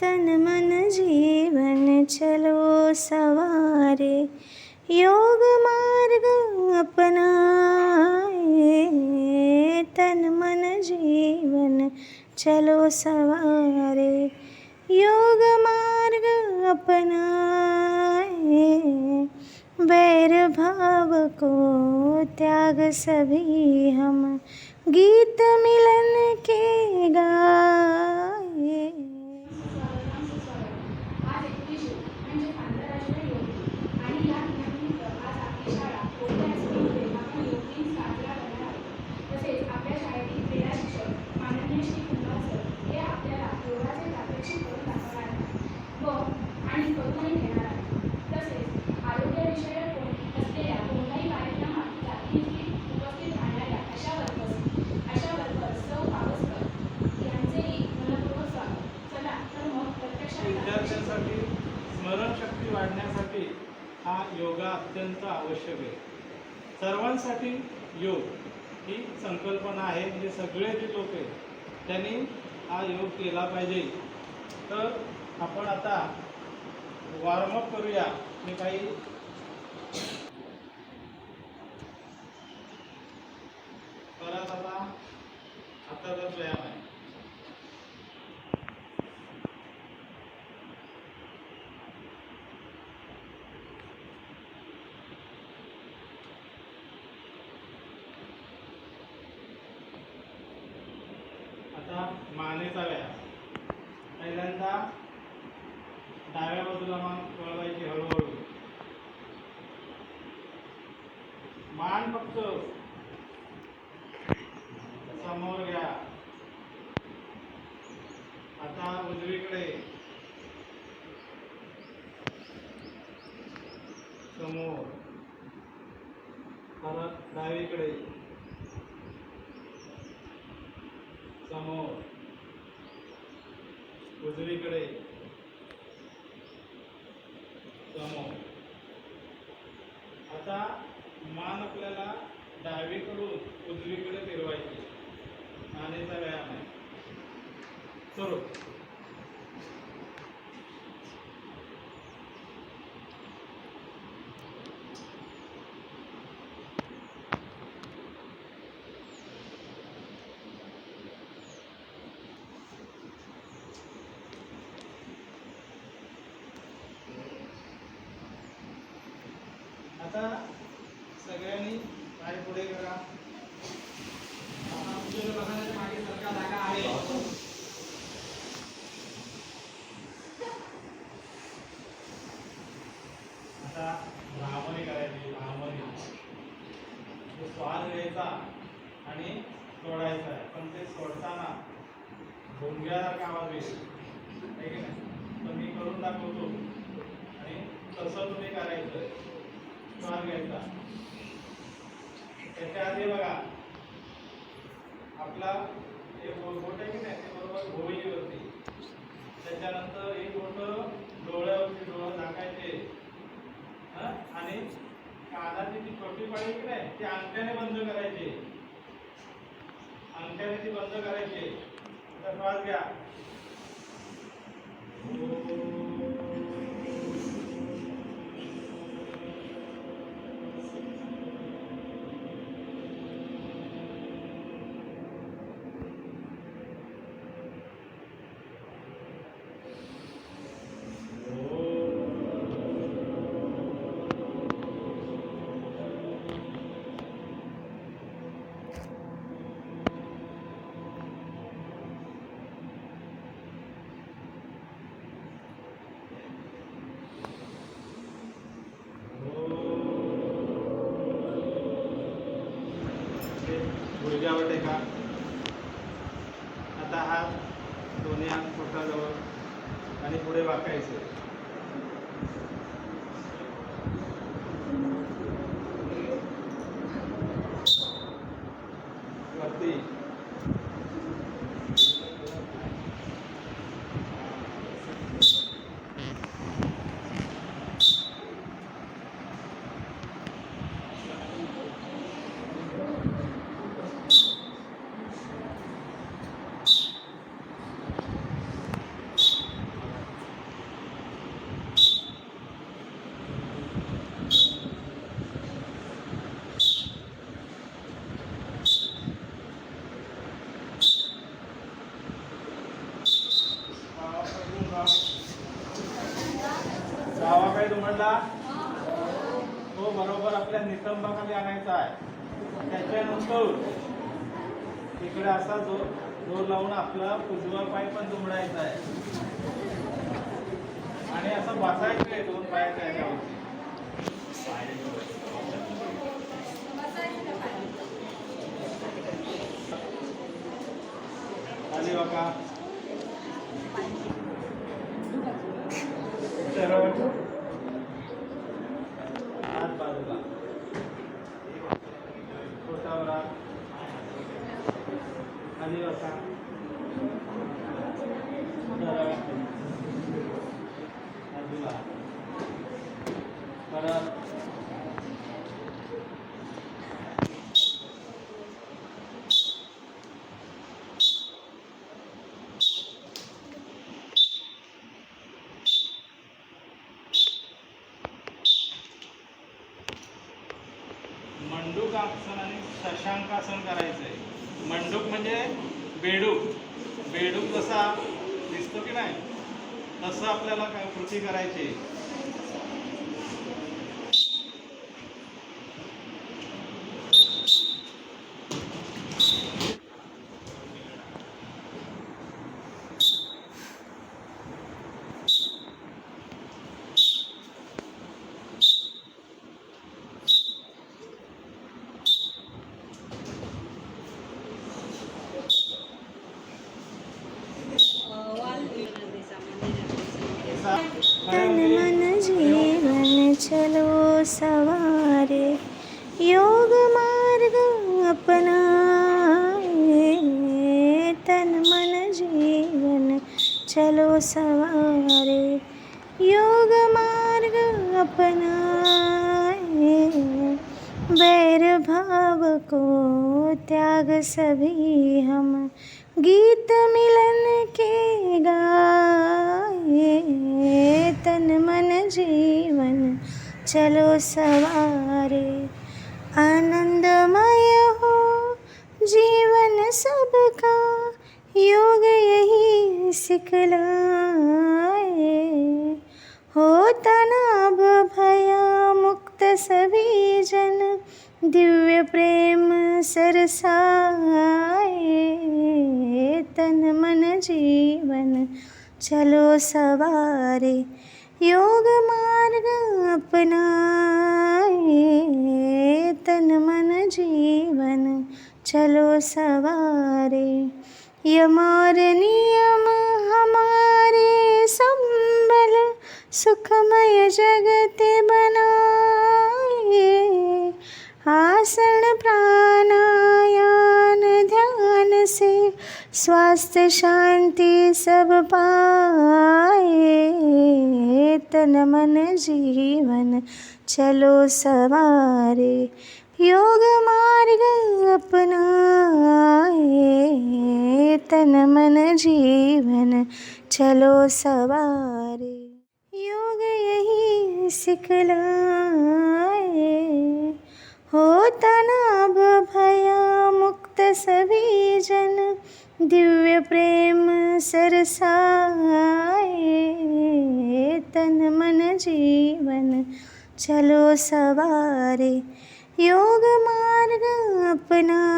तन मन जीवन चलो सवारे। योग मार्ग अपनाए। तन मन जीवन चलो सवारे। योग मार्ग अपनाए। बैर भाव को त्याग सभी हम। गीत मिलन के गा सर्वांसाठी योग ही संकल्पना आहे. म्हणजे सगळे जे लोक आहेत त्यांनी हा योग केला पाहिजे. तर आपण आता वॉर्मअप करूया. हे काही परत आता हाताचा व्यायाम आहे आता मानेचा व्यायाम पहिल्यांदा डाव्या बाजूला मान वळवायची हळूहळू. मान फक्त समोर घ्या. आता उजवीकडे. समोर. परत डावीकडे. समोर. उजवीकडे. समोर. आता मान आपल्याला डावीकडून उजवीकडे फिरवायची. मानेचा व्यायाम आहे. सुरू आता सगळ्यांनी पाय पुढे करा. आता बघण्याच्या मागे सरका जागा आहे. आता करायची घ्यायचा आणि सोडायचा आहे. पण ते सोडताना भोंग्यासारखा आवाज येईल. आहे की नाही तर मी करून दाखवतो. आणि तसं तुम्ही करायचं. श्वास घ्यायचा. त्याच्या आधी बघा आपला एक बोट आहे की नाही ते बरोबर भोवळीवरती त्याच्यानंतर एक बोट डोळ्यावरती डोळं झाकायचे. आणि कानाची जी छोटी पाळी की नाही ती अंगठ्याने बंद करायची. अंगठ्याने ती बंद करायची. आता श्वास घ्या. गुडघ्यावर टेका आता हात दोन्ही हात पोटाजवळ आणि पुढे वाकायचे. जावा तो बरोबर आपल्या नितंबाखाली आणायचा आहे. त्याच्यानंतर इकडे असा जोर जोर लावून आपला उजवा पाय पण दुमडायचा आहे. आणि असं बसायचं आहे दोन पायाच्या ह्याच्यावरती खाली बघा सरळ हात बाजूला पोटावर हात. खाली बसा सरळ बाजूला परत मंडूक आसन आणि शशांकासन करायचंय. मंडूक म्हणजे बेडूक. बेडूक जसा दिसतो की नाही तसं आपल्याला काय कृती करायची आहे. असा तन म्हणजे मन जीवन चलो सवारे योग मार्ग अपनाए तन मन जीवन चलो सवारे योग मार्ग अपनाए। बैर भाव को त्याग सभी हम गीत मिलन के गाए। तन मन जीवन चलो सवार। मुक्त सभी जन। दिव्य प्रेम सरसाए तन मन जीवन। चलो सवारे योग मार्ग अपनाए तन मन जीवन। चलो सवारे यमारनी सुखमय जगते बनाए आसन प्राणायाम ध्यान से स्वास्थ्य शांति सब पाए तन मन जीवन चलो सवारे। योग मार्ग अपनाए तन मन जीवन चलो सवारे। सभी जन दिव्य प्रेम सरसाए तन मन जीवन चलो सवारे योग मार्ग अपनाए।